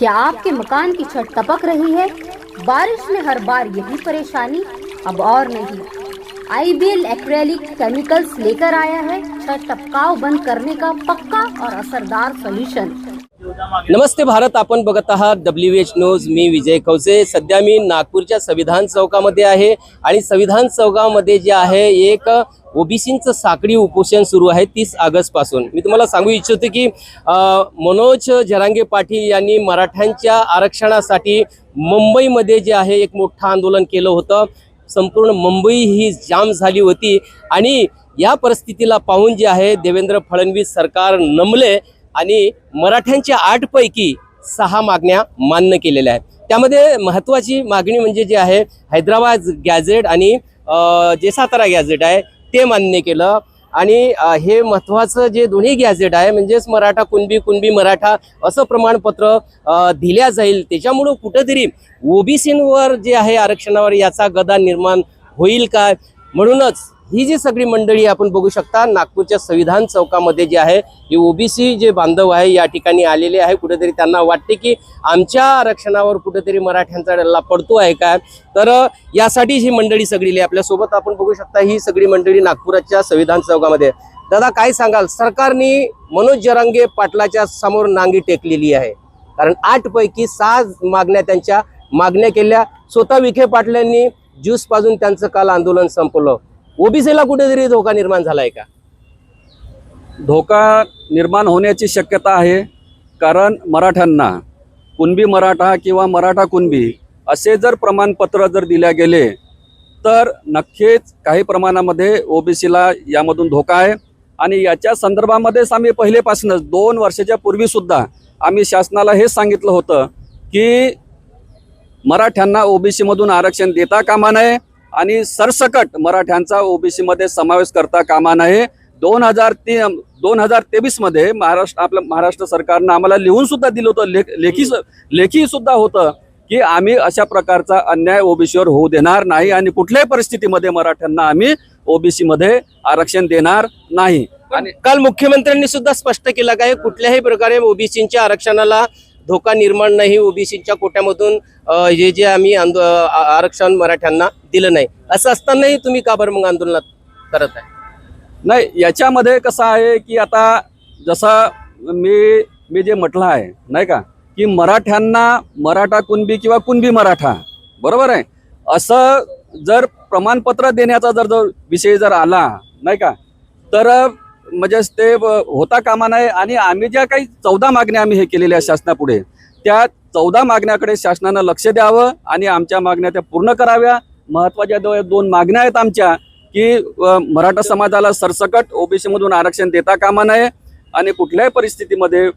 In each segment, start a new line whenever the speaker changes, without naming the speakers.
क्या आपके मकान की छत टपक रही है। बारिश में हर बार यही परेशानी अब और नहीं। आईबीएल एक्रेलिक केमिकल्स लेकर आया है। छत टपकाव बंद करने का पक्का और असरदार सोल्यूशन।
नमस्ते भारत आपण बघत आहात डब्ल्यू एच न्यूज मी विजय कवसे सध्या मी नागपूरच्या संविधान चौकामध्ये आहे आणि संविधान चौकामध्ये जे आहे एक ओबीसींचं साखळी उपोषण सुरू आहे तीस ऑगस्टपासून मी तुम्हाला सांगू इच्छितो की मनोज जरांगे पाटील यांनी मराठ्यांच्या आरक्षणासाठी मुंबईमध्ये जे आहे एक मोठं आंदोलन केलं होतं. संपूर्ण मुंबई ही जाम झाली होती आणि या परिस्थितीला पाहून जे आहे देवेंद्र फडणवीस सरकार नमले. आणि मराठ्यांच्या आठपैकी सहा मागण्या मान्य केलेल्या आहेत. त्यामध्ये महत्त्वाची मागणी म्हणजे जी आहे हैदराबाद गॅझेट आणि जे सातारा गॅझेट आहे ते मान्य केलं. आणि हे महत्त्वाचं जे दोन्ही गॅझेट आहे म्हणजेच मराठा कुणबी कुणबी मराठा असं प्रमाणपत्र दिल्या जाईल. त्याच्यामुळं कुठंतरी ओबीसींवर जे आहे आरक्षणावर याचा गदा निर्माण होईल काय? म्हणूनच ही जी सगळी मंडळी आपण बघू शकता नागपूरच्या संविधान चौकामध्ये जे आहे हे ओबीसी जे बांधव आहे या ठिकाणी आलेले आहे. कुठेतरी त्यांना वाटते की आमच्या आरक्षणावर कुठेतरी मराठ्यांचा डल्ला पडतो आहे का? तर यासाठी ही मंडळी सगळी आहे. आपल्यासोबत आपण बघू शकता ही सगळी मंडळी नागपुराच्या संविधान चौकामध्ये दादा काय सांगाल? सरकारने मनोज जरांगे पाटलाच्या समोर नांगी टेकलेली आहे. कारण आठ पैकी सहा मागण्या त्यांच्या मागण्या केल्या. स्वतः विखे पाटलांनी ज्यूस पाजून त्यांचं काल आंदोलन संपवलं. ओबीसीला कुठेतरी धोका निर्माण झालाय का?
धोका निर्माण होण्याची शक्यता आहे कारण मराठ्यांना कुणबी मराठा किंवा मराठा कुणबी असे जर प्रमाणपत्र जर दिल्या गेले तर नक्कीच काही प्रमाणामध्ये ओबीसीला यामधून धोका आहे. आणि याच्या संदर्भामध्येच आम्ही पहिलेपासूनच दोन वर्षाच्या पूर्वीसुद्धा आम्ही शासनाला हे सांगितलं होतं की मराठ्यांना ओबीसीमधून आरक्षण देता कामा नये. आणि सरसकट मराठ्यांचा ओबीसीमध्ये समावेश करता कामा नये. दोन हजार ती दोन हजार तेवीसमध्ये महाराष्ट्र आपलं महाराष्ट्र सरकारनं आम्हाला लिहून सुद्धा दिलं होतं लेख लेखी लेखी सुद्धा होतं की आम्ही अशा प्रकारचा अन्याय ओबीसीवर होऊ देणार नाही आणि कुठल्याही परिस्थितीमध्ये मराठ्यांना आम्ही ओबीसीमध्ये आरक्षण देणार नाही.
आणि काल मुख्यमंत्र्यांनी सुद्धा स्पष्ट केलं काय कुठल्याही प्रकारे ओबीसीच्या आरक्षणाला धोका निर्माण नाही ओबीसीच्या कोट्यामधून हे जे आम्ही आंदो- आरक्षण मराठ्यांना दिलं नाही. असं असतानाही तुम्ही का बरं मग आंदोलनात करत आहे?
नाही याच्यामध्ये कसं आहे की आता जसा मी मी जे म्हटलं आहे नाही का की मराठ्यांना मराठा कुणबी किंवा कुणबी मराठा बरोबर आहे? असं जर प्रमाणपत्र देण्याचा जर जर विषय जर आला नाही का तर म्हणजे ते होता कामा नये आणि आम्ही ज्या काही चौदा मागण्या आम्ही हे केलेल्या शासनापुढे त्या चौदा मागण्याकडे शासनानं लक्ष द्यावं आणि आमच्या मागण्या त्या पूर्ण कराव्या महत्त्वाच्या दो- दोन मागण्या आहेत आमच्या की मराठा समाजाला सरसकट ओबीसी मधून आरक्षण देता कामा नये आणि कुठल्याही परिस्थितीमध्ये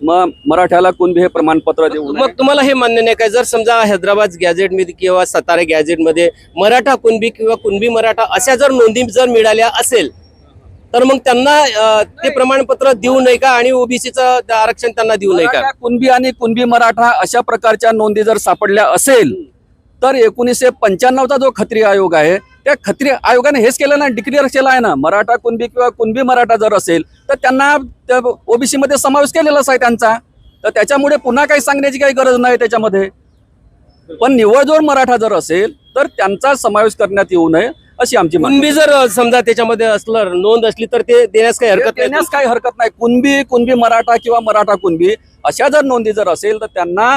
म मराठ्याला कुणबी हे प्रमाणपत्र देऊ
मग तुम्हाला हे मान्य नाही काय? जर समजा हैदराबाद गॅझेटमध्ये किंवा सातारा गॅझेटमध्ये मराठा कुणबी किंवा कुणबी मराठा अशा जर नोंदी जर मिळाल्या असेल तर मग त्यांना ते प्रमाणपत्र देऊ नये का आणि ओबीसीचं आरक्षण त्यांना देऊ नये का?
कुणबी आणि कुणबी मराठा अशा प्रकारच्या नोंदी जर सापडल्या असेल तर एकोणीसशे पंच्याण्णवचा जो खत्री आयोग आहे त्या खत्री आयोगाने हेच केलं ना डिक्लेअर केलं आहे ना मराठा कुणबी किंवा कुणबी मराठा जर असेल तर त्यांना ओबीसी मध्ये समावेश केलेलाच आहे त्यांचा. तर त्याच्यामुळे पुन्हा काही सांगण्याची काही गरज नाही त्याच्यामध्ये. पण निवड जर मराठा जर असेल तर त्यांचा समावेश करण्यात येऊ नये अशी आमची
कुणबी जर समजा त्याच्यामध्ये असलं नोंद असली तर ते देण्यास काही हरकत
देण्यास काही हरकत नाही. कुणबी कुणबी मराठा किंवा मराठा कुणबी अशा जर नोंदी जर असेल तर त्यांना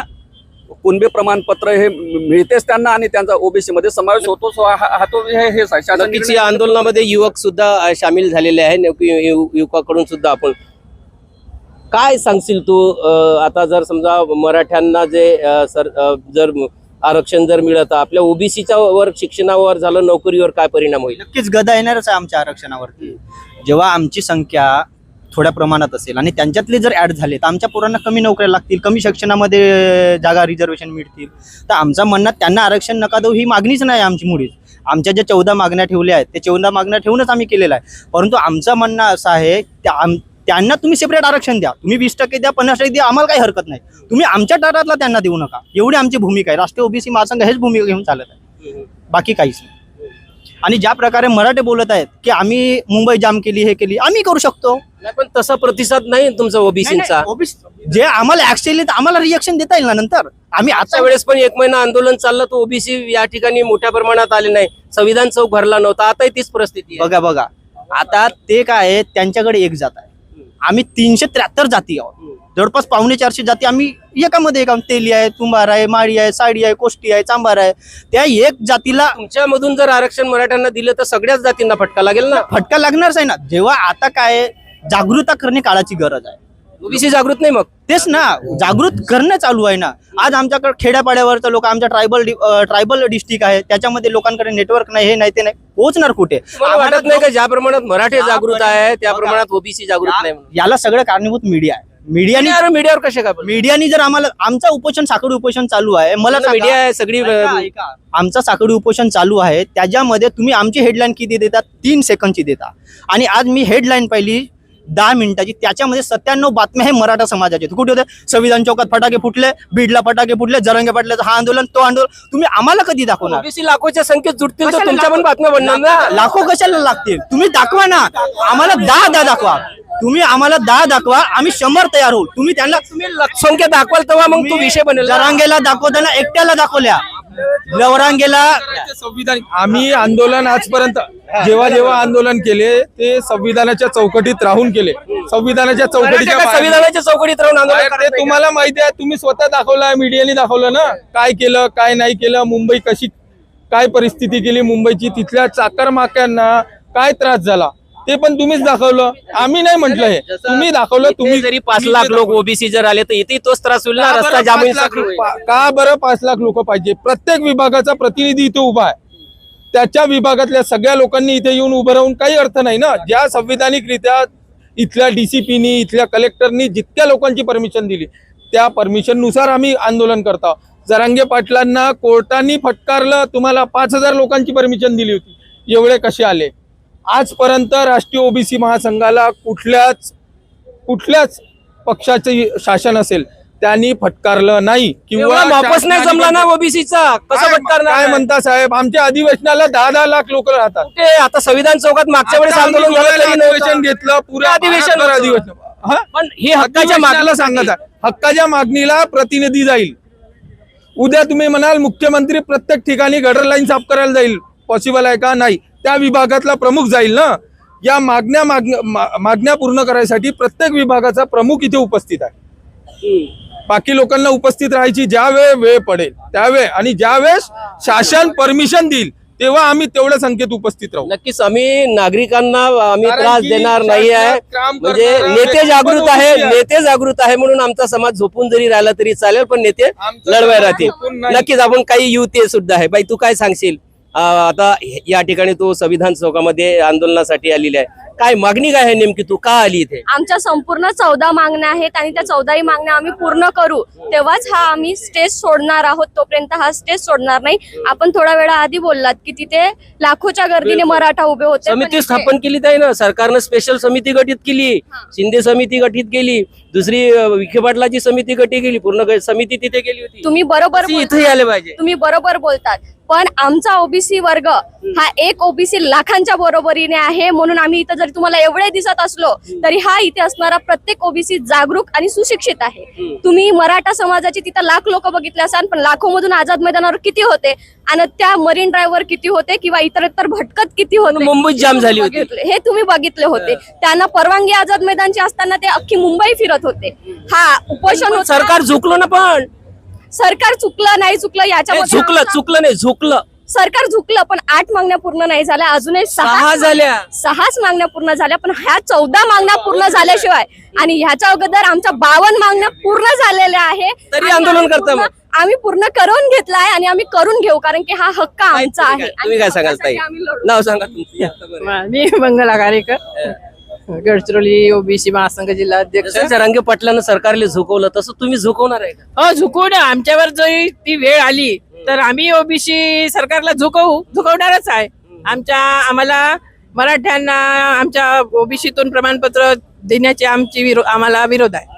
कुणबी प्रमाणपत्र हे मिळतेच त्यांना आणि त्यांचा ओबीसी मध्ये समावेश होतो हा हा तो हे
नक्कीच या आंदोलनामध्ये युवक सुद्धा सामील झालेले आहे युवकाकडून सुद्धा आपण काय सांगशील तू? आता जर समजा मराठ्यांना जे सर जर आरक्षण जर मिळत आपल्या ओबीसीच्या वर शिक्षणावर झालं नोकरीवर काय परिणाम होईल?
नक्कीच गदा येणारच आहे आमच्या आरक्षणावरती. जेव्हा आमची संख्या थोड्या प्रमाणात असेल. आणि त्यांच्यातले जर ऍड झाले तर आमच्या पोरांना कमी नोकऱ्या लागतील कमी शिक्षणामध्ये जागा रिझर्वेशन मिळतील. तर आमच्या म्हणण्यात त्यांना आरक्षण नका देऊ ही मागणीच नाही आमची मुळीच. आमच्या ज्या चौदा मागण्या ठेवल्या आहेत त्या चौदा मागण्या ठेवूनच आम्ही केलेलं आहे. परंतु आमचं म्हणणं असं आहे त्या आम- त्यांना तुम्ही सेपरेट आरक्षण द्या. तुम्ही वीस टक्के द्या पन्नास टक्के द्या आम्हाला काही हरकत नाही. तुम्ही आमच्या टाटातला त्यांना देऊ नका. एवढी आमची भूमिका आहे. राष्ट्रीय ओबीसी महासंघ हेच भूमिका घेऊन चालत आहे. बाकी काहीच नाही. आणि ज्या प्रकारे मराठे बोलत आहेत की आम्ही मुंबई जाम केली हे केली आम्ही करू शकतो.
नाही, पण तसा प्रतिसाद नाही तुमचा ओबीसीचा.
जे आम्हाला ऍक्च्युअली आम्हाला रिएक्शन देता येईल ना नंतर? आम्ही
आजच्या
आता
वेळेस पण एक महिना आंदोलन चाललं तर ओबीसी या ठिकाणी मोठ्या प्रमाणात आले नाही. संविधान चौक भरला नव्हता आताही तीच परिस्थिती
बघा बघा. आता ते काय त्यांच्याकडे एक जात आहे. आम्ही तीनशे त्र्याहत्तर जाती आहोत. जवळपास पावणे चारशे जाती आम्ही एकामध्ये एक आहोत. तेली आहे तुंबार आहे माळी आहे साडी आहे कोष्टी आहे चांबार आहे. त्या एक जातीला
तुमच्यामधून जर आरक्षण मराठ्यांना दिलं तर सगळ्याच जातींना फटका लागेल ना?
फटका लागणारच आहे ना. जेव्हा आता काय जागृता करणे काळाची गरज आहे.
ओबीसी जागृत नाही मग.
तेच ना जागृत करणं चालू आहे ना. आज आमच्याकडे खेड्यापाड्यावरचं लोक आमच्या ट्रायबल ट्रायबल डिस्ट्रिक्ट आहे त्याच्यामध्ये लोकांकडे नेटवर्क नाही हे नाही ते नाही. पोहोचणार कुठे?
वाटत नाही का ज्या प्रमाणात मराठी जागृत आहे त्या प्रमाणात ओबीसी जागृत नाही म्हणून.
याला सगळं कारणीभूत मीडिया आहे. मीडियाने
मीडियावर मीडियावर कसे बोलतात?
मीडियाने जर आम्हाला आमचा उपोषण साखळी उपोषण चालू आहे. मला सांगा-
मीडिया आहे सगळी
ऐका, ऐका. आमचा साखळी उपोषण चालू आहे. त्याच्यामध्ये तुम्ही आमची हेडलाईन किती देता? तीन सेकंदची देता. आणि आज मी हेडलाईन पाहिली दहा मिनिटाची. त्याच्यामध्ये सत्त्याण्णव बातम्या हे मराठा समाजाचे. कुठे होते? संविधान चौकात फटाके फुटले बीडला फटाके फुटले जरंगे पाटल्याचं हा आंदोलन तो आंदोलन. तुम्ही आम्हाला कधी दाखवणार?
ओबीसी लाखोच्या संख्येत जुटतील तर तुमच्या पण
लाखो?
बातम्या बनणार ना?
लाखो कशाला लागतील? तुम्ही दाखवा ना. आम्हाला दहा दहा दाखवा. तुम्ही आम्हाला दहा दाखवा. आम्ही शंभर तयार होऊ. तुम्ही त्यांना
तुम्ही संख्या दाखवाल तेव्हा मग तो विषय बनेल ना.
जरांगेला दाखवताना एकट्याला दाखवल्या. लवरांगेला
संविधान आम्ही आंदोलन आजपर्यंत जेव्हा जेव्हा आंदोलन केले ते संविधानाच्या चौकटीत राहून केले. संविधानाच्या चौकटीच्या
संविधानाच्या चौकटीत राहून आंदोलन
ते? तुम्हाला माहिती आहे तुम्ही स्वतः दाखवलं मीडियाने दाखवलं ना? काय केलं काय नाही केलं मुंबई कशी काय परिस्थिती केली मुंबईची? तिथल्या चाकर माक्यांना काय त्रास झाला? ते पण तुम्हीच दाखवलं. आम्ही नाही म्हटलं हे. तुम्ही दाखवलं तुम्ही
जरी पाच लाख लोक. ओबीसी जर आले तर इथे तोच त्रास होईल ना?
का
रस्ता
बरं
जामीन
पाच लाख लोक- का बरं पाच लाख लोक पाहिजे? प्रत्येक विभागाचा प्रतिनिधी इथे उभा आहे. त्याच्या विभागातल्या सगळ्या लोकांनी इथे येऊन उभं राहून काही अर्थ नाही ना? ज्या संविधानिकरित्या इथल्या डीसीपीनी इथल्या कलेक्टरनी जितक्या लोकांची परमिशन दिली त्या परमिशननुसार आम्ही आंदोलन करतो जरांगे पाटलांना कोर्टाने फटकारलं तुम्हाला पाच हजार लोकांची परमिशन दिली होती. एवढे कसे आले? आजपर्यंत राष्ट्रीय ओबीसी महासंघाला कुठल्याच कुठल्याच पक्षाचे शासन असेल त्यांनी फटकारलं नाही
एवढा वापस नाही जमला ना ओबीसीचा? कसं फटकारणार
काय? म्हणता साहेब? आमच्या अधिवेशनाला दहा दहा लाख लोक राहतात.
कुठे? आता संविधान चौकात मागच्या वेळेस आंदोलन
अधिवेशन. घेतलं? पुऱ्या
अधिवेशन
अधिवेशन. हा?
पण ही हक्काच्या मागणीसाठी-
सांगत. हक्काच्या मागणीला प्रतिनिधी जाईल. उद्या तुम्ही म्हणाल मुख्यमंत्री प्रत्येक ठिकाणी गटर लाईन साफ करायला जाईल. पॉसिबल आहे का? नाही. त्या विभागातला प्रमुख जाईल ना? या मागण्या मागण्या पूर्ण करायसाठी प्रत्येक विभागाचा प्रमुख इथे उपस्थित आहे. बाकी लोकांना उपस्थित राहायची ज्या वेळ वेळ पडेल त्यावेळे आणि ज्या वेळेस शासन परमिशन देईल तेव्हा आम्ही तेवढ्या संख्येत उपस्थित राहू.
नक्कीच आम्ही नागरिकांना आम्ही त्रास देणार नाही आहे. म्हणजे नेते जागृत आहे. नेते जागृत आहे म्हणून आमचा समाज झोपून जरी राहिला तरी चालेल पण नेते लढवाय राहतील. नक्कीच आपण काही युवती सुद्धा आहे. बाई तू काय सांगशील? आता या ठिकाणी तू संविधान चौकामध्ये आंदोलनासाठी आलेली आहे. काय मागणी काय आहे नेमकी तू? का आली इथे?
आमच्या संपूर्ण चौदा मागण्या आहेत आणि त्या चौदाही मागण्या आम्ही पूर्ण करू. तेव्हाच हा आम्ही स्टेज सोडणार आहोत तोपर्यंत हा स्टेज सोडणार नाही. आपण थोड्या वेळा आधी बोललात की तिथे लाखोच्या गर्दीने मराठा उभे होते.
समिती स्थापन केली आहे ना. सरकारनं स्पेशल समिती गठीत केली. शिंदे समिती गठीत केली. दुसरी विखे पाटलाची समिती गठीत केली. पूर्ण समिती तिथे केली होती.
तुम्ही बरोबर.
इथे आले पाहिजे.
तुम्ही बरोबर बोलतात. पण आमचा ओबीसी वर्ग हा एक ओबीसी लाखांच्या बरोबरीने आहे. म्हणून आम्ही इथं जरी तुम्हाला एवढे दिसत असलो तरी हा इथे असणारा प्रत्येक ओबीसी जागरूक आणि सुशिक्षित आहे. तुम्ही मराठा समाजाची तिथं लाख लोक बघितले असाल पण लाखो मधून आझाद मैदानावर किती होते आणि त्या मरीन ड्रायव्हर किती होते किंवा इतरत्र भटकत किती होते
मुंबईत जाम झाली होती.
हे तुम्ही बघितले होते. त्यांना परवानगी आझाद मैदानची असताना ते अख्खी मुंबई फिरत होते. हा उपोषण.
सरकार झुकलं ना पण.
सरकार चुकलं नाही चुकलं याच्यामध्ये
झुकलं चुकलं नाही झुकलं
सरकार झुकलं पण आठ मागण्या पूर्ण नाही झाल्या. अजूनही
सहा झाल्या.
सहाच मागण्या पूर्ण झाल्या पण ह्या चौदा मागण्या पूर्ण झाल्याशिवाय आणि ह्याच्या अगोदर आमच्या बावन्न मागण्या पूर्ण झालेल्या आहे.
तरी आंदोलन करता?
आम्ही पूर्ण करून घेतलाय आणि आम्ही करून घेऊ कारण की हा हक्क आमचा आहे.
तुम्ही काय सांगाल. नाव सांगा.
मी मंगल आघाडीकर गडचिरोली ओबीसी महासंघ जिल्हा अध्यक्ष
जसं जरांगे पाटलानं सरकारला झुकवलं तसं तुम्ही झुकवणार आहे का?
हो झुकवून आमच्यावर जरी ती वेळ आली तर आम्ही ओबीसी सरकारला झुकवू झुकवणारच आहे. आमच्या आम्हाला मराठ्यांना आमच्या ओबीसीतून प्रमाणपत्र देण्याची आमची विरो आम्हाला विरोध आहे.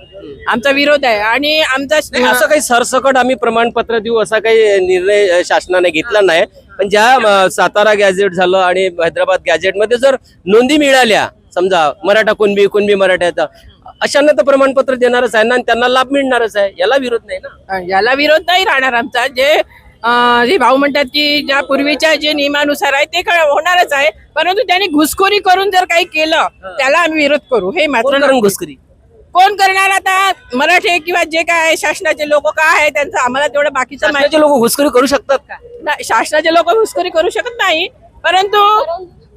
आमचा विरोध आहे. आणि आमचा
नाही, असं काही सरसकट आम्ही प्रमाणपत्र देऊ असा काही निर्णय अ, शासनाने घेतला नाही. पण ज्या अ, सातारा गॅझेट झालं आणि हैदराबाद गॅझेटमध्ये जर नोंदी मिळाल्या समजा मराठा कुणबी कुणबी मराठ्याचा. अशांना तर प्रमाणपत्र देणारच आहे ना आणि त्यांना लाभ मिळणारच आहे. याला विरोध नाही ना?
याला विरोध नाही राहणार आमचा. जे जे भाऊ म्हणतात की ज्या पूर्वीच्या जे नियमानुसार आहे ते होणारच आहे. परंतु त्यांनी घुसखोरी करून जर काही केलं त्याला आम्ही विरोध करू. हे मात्र
घुसखोरी?
कोण करणार आता? मराठे किंवा जे काय आहे, शासनाचे लोक काय आहे त्यांचं आम्हाला तेवढं बाकीचं माहिती
लोक घुसखोरी करू शकतात का?
नाही, शासनाचे लोक घुसखोरी करू शकत नाही. परंतु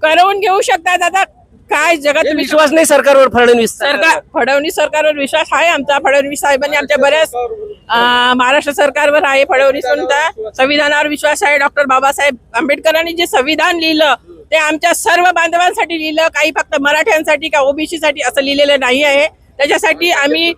करवून घेऊ शकतात. आता काय जगात
विश्वास नाही सरकारवर फडणवीस.
सरकार फडणवीस सरकारवर विश्वास आहे आमचा. फडणवीस साहेबांनी आमच्या बऱ्याच महाराष्ट्र सरकारवर आहे फडणवीस म्हणता संविधानावर विश्वास आहे. डॉक्टर बाबासाहेब आंबेडकरांनी जे संविधान लिहिलं ते आमच्या सर्व बांधवांसाठी लिहिलं. काही फक्त मराठ्यांसाठी का ओबीसी साठी असं लिहिलेलं नाही आहे. त्याच्यासाठी आम्ही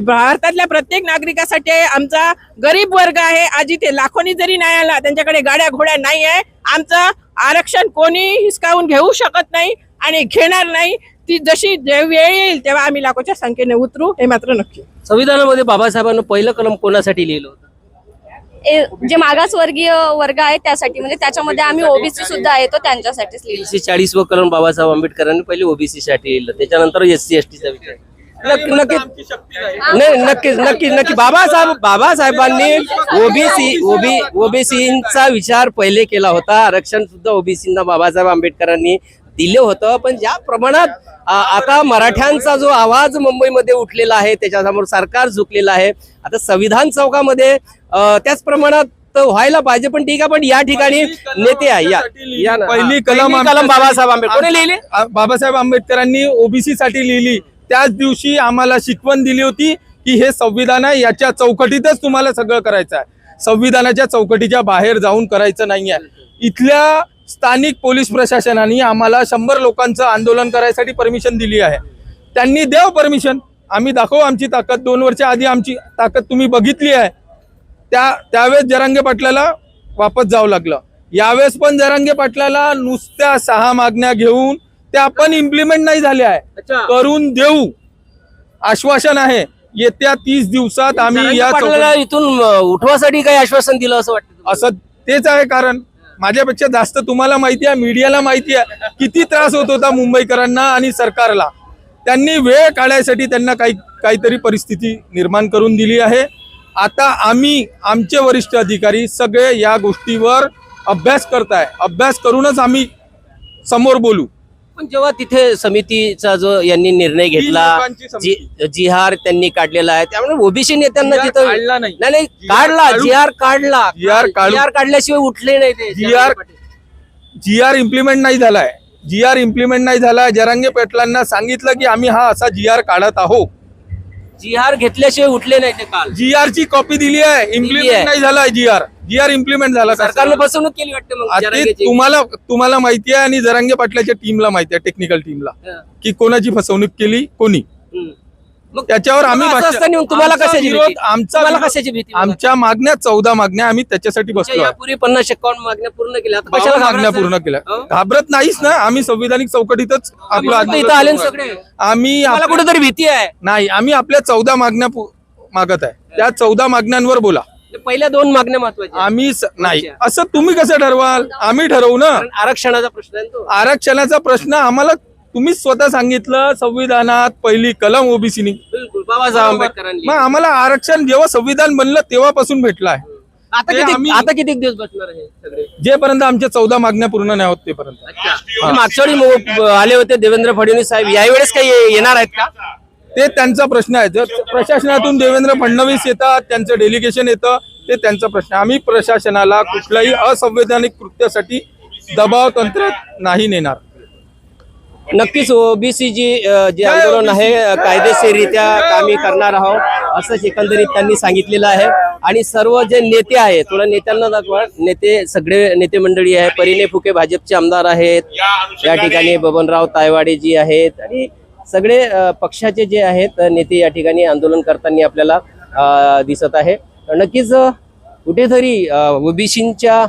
भारतातल्या प्रत्येक नागरिकासाठी. आमचा गरीब वर्ग आहे. आज इथे लाखोनी जरी नाही आला त्यांच्याकडे गाड्या घोड्या नाही आहे. आमचं आरक्षण कोणी हिसकावून घेऊ शकत नाही. आणि घेणार नाही ती जशी वेळ येईल तेव्हा आम्ही लाखोच्या संख्येने उतरू हे मात्र नक्की.
संविधानामध्ये बाबासाहेबांना पहिलं कलम कोणासाठी लिहिलं होतं?
ए- जे मागासवर्गीय वर्ग आहे त्यासाठी म्हणजे त्याच्यामध्ये आम्ही ओबीसी सुद्धा आहे तो त्यांच्यासाठीच लिहिलं.
एकशे चाळीस व कलम बाबासाहेब आंबेडकरांनी पहिले ओबीसी साठी लिहिलं. त्याच्यानंतर एस सी एस टीचा विचार. नक्की नक्कीच नाही. नक्कीच नक्की नक्की. बाबासाहेब बाबासाहेबांनी ओबीसी ओबी ओबीसीचा विचार पहिले केला होता. आरक्षण सुद्धा ओबीसींना बाबासाहेब आंबेडकरांनी दिले होतं पण ज्या प्रमाणात आता मराठ्यांचा जो आवाज मुंबईमध्ये उठलेला आहे त्याच्यासमोर सरकार झुकलेलं आहे आता संविधान चौकामध्ये त्याच प्रमाणात तर व्हायला पाहिजे पण ठीक आहे पण या ठिकाणी नेते आहे या.
पहिली कलम
कलम बाबासाहेब आंबेडकर. कोणी लिहिली?
बाबासाहेब आंबेडकरांनी ओबीसी साठी लिहिली. त्याच दिवशी आम्हाला शिकवण दिली होती की हे संविधान आहे याच्या चौकटीतच तुम्हाला सगळं करायचं आहे. संविधानाच्या चौकटीच्या बाहेर जाऊन करायचं नाहीये. इथल्या स्थानिक पोलीस प्रशासनाने आम्हाला शंभर लोकांचं आंदोलन करायसाठी परमिशन दिली आहे. त्यांनी देव परमिशन आम्ही दाखवू आमची ताकद. दोन वर्ष आधी आमची ताकद तुम्ही बघितली आहे. त्या त्यावेळेस जरांगे पाटलाला वापस जावं लागलं. यावेळेस पण जरांगे पाटलाला नुसत्या सहा मागण्या घेऊन त्या पण इम्प्लिमेंट नाही झाल्या आहे. करून देऊ. आश्वासन आहे. येत्या तीस दिवसात आम्ही या
इथून उठवासाठी काही आश्वासन दिलं असं वाटतं?
असं तेच आहे कारण माझ्यापेक्षा जास्त तुम्हाला माहिती आहे मीडियाला माहिती आहे किती त्रास होत होता मुंबईकरांना आणि सरकारला. त्यांनी वेळ काढायसाठी त्यांना काही काहीतरी परिस्थिती निर्माण करून दिली आहे. आता आम्ही आमचे वरिष्ठ अधिकारी सगळे या गोष्टीवर अभ्यास करताय. अभ्यास करूनच आम्ही समोर बोलू.
पण जेव्हा तिथे समितीचा जो यांनी निर्णय घेतला
लोकांची समिती.
जी- जिहार त्यांनी काढलेला आहे त्यामुळे ओबीसी नेत्यांना
जिहार
तिथं
काढला नाही.
नाही नाही
जिहार
काढला
काढू-
जिहार काढला.
जिहार काढू-
जिहार काढल्याशिवाय उठले नाही ते
जिहार जी आर इम्प्लिमेंट नाही झालाय. जी आर इम्प्लिमेंट नाही झाला जरांगे पाटलांना सांगितलं की आम्ही हा असा जी आर काढत आहोत.
जिहार घेतल्याशिवाय उठले नाही ते काल
जी आर ची कॉपी दिली आहे
आहे.
इम्प्लिमेंट नाही झाला G R G R implement झाला?
सरकारनं फसवणूक केली वाटतं मग जरांगेची.
तुम्हाला तुम्हाला माहिती आहे आणि जरांगे पाटलाच्या टीमला माहिती आहे टेक्निकल टीमला
हं.
की कोणाची फसवणूक केली कोणी
हम्म. मग
त्याच्यावर आम्ही
तुम्हाला कशाची
विरोध-
भीती?
आमचा
तुम्हाला
विरोध-
कशाची भीती
आमच्या मागण्या चौदा मागण्या आम्ही त्याच्यासाठी बसलो आहे.
यापूर्वी पन्नास एकावन्न मागण्या पूर्ण केल्या. आता कशाला
मागण्या
घाबरायचं?
पूर्ण केल्या?
हो?
घाबरत नाहीच ना. आम्ही संविधानिक चौकटीतच आपलं आंदोलन
इथं आले ना
सुरू आहे.
सगळे.
आम्ही
मला
आपल्या-
कुठेतरी भीती आहे.
नाही आम्ही आपल्या चौदा मागण्या पु- मागत आहे. त्या चौदा मागण्यांवर बोला.
पहिल्या दोन मागण्या महत्त्वाच्या
आम्ही स- नाही. असं तुम्ही कसं ठरवाल? आम्ही ठरवू ना.
कारण आरक्षणाचा प्रश्न आहे ना तो.
आरक्षणाचा प्रश्न आम्हाला तुम्हीच स्वतः सांगितलं संविधानात पहिली कलम ओबीसीनी.
बिलकुल बाबासाहेब आंबेडकरांनी.
मग आम्हाला आरक्षण जेव्हा संविधान बनलं तेव्हापासून भेटलं आहे.
आता
ते
किती
आम्ही-
आता किती दिवस बसणार आहे सगळे?
जेपर्यंत आमच्या चौदा मागण्या पूर्ण नाही होत तेपर्यंत.
अच्छा. मागच्या वेळी मो- आले होते देवेंद्र फडणवीस साहेब. यावेळेस काही येणार आहेत का?
ते त्यांचा प्रश्न आहे. जर प्रशासनातून देवेंद्र फडणवीस येतात त्यांचं डेलिगेशन येतं ते त्यांचा प्रश्न आहे. आम्ही प्रशासनाला कुठल्याही असंवैधानिक कृत्यासाठी दबाव तंत्र नाही नेणार.
नक्कीच ओबीसी जी जे आंदोलन आहे कायदेशीररित्या कामी करणार आहोत असंच एकंदरीत त्यांनी सांगितलेलं आहे. आणि सर्व जे नेते आहेत थोडं नेत्यांना दाखवा. नेते सगळे नेते मंडळी आहे परिणे फुके भाजपचे आमदार आहेत. या ठिकाणी बबनराव तायवाडे जी आहेत. आणि सगळे पक्षाचे जे आहेत नेते या ठिकाणी आंदोलन करताना आपल्याला दिसत आहे. नक्कीच कुठेतरी ओबीसींच्या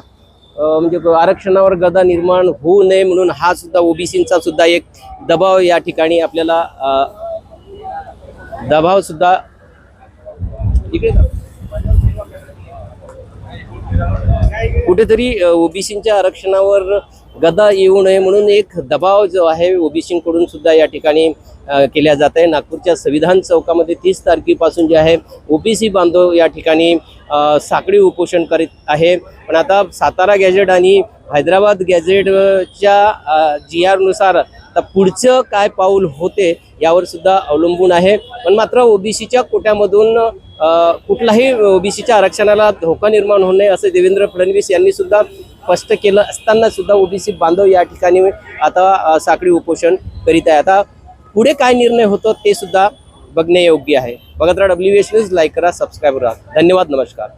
म्हणजे आरक्षणावर गदा निर्माण होऊ नये म्हणून हा सुद्धा ओबीसींचा सुद्धा एक दबाव या ठिकाणी आपल्याला दबाव सुद्धा कुठेतरी ओबीसींच्या आरक्षणावर गदा येऊ नये म्हणून एक दबाव जो आहे ओबीसीकडून सुद्धा या ठिकाणी केल्या जात आहे. नागपूरच्या संविधान चौकामध्ये तीस तारखेपासून जे आहे ओबीसी बांधव या ठिकाणी साखळी उपोषण करीत आहे. पण आता सातारा गॅजेट आणि हैदराबाद गॅजेटच्या जी आरनुसार आता पुढचं काय पाऊल होते यावर सुद्धा अवलंबून आहे. पण मात्र ओबीसीच्या कोट्यामधून कुठलाही ओबीसीच्या आरक्षणाला धोका निर्माण होऊ नये असं देवेंद्र फडणवीस यांनी सुद्धा स्पष्ट केलं असताना सुद्धा ओबीसी बांधव या ठिकाणी आता साखळी उपोषण करीत आहे. आता पुढे काय निर्णय होतो ते सुद्धा बघणे योग्य आहे. बघत राहा डब्ल्यू एस न्यूज लाईक करा सबस्क्राईब करा. धन्यवाद नमस्कार.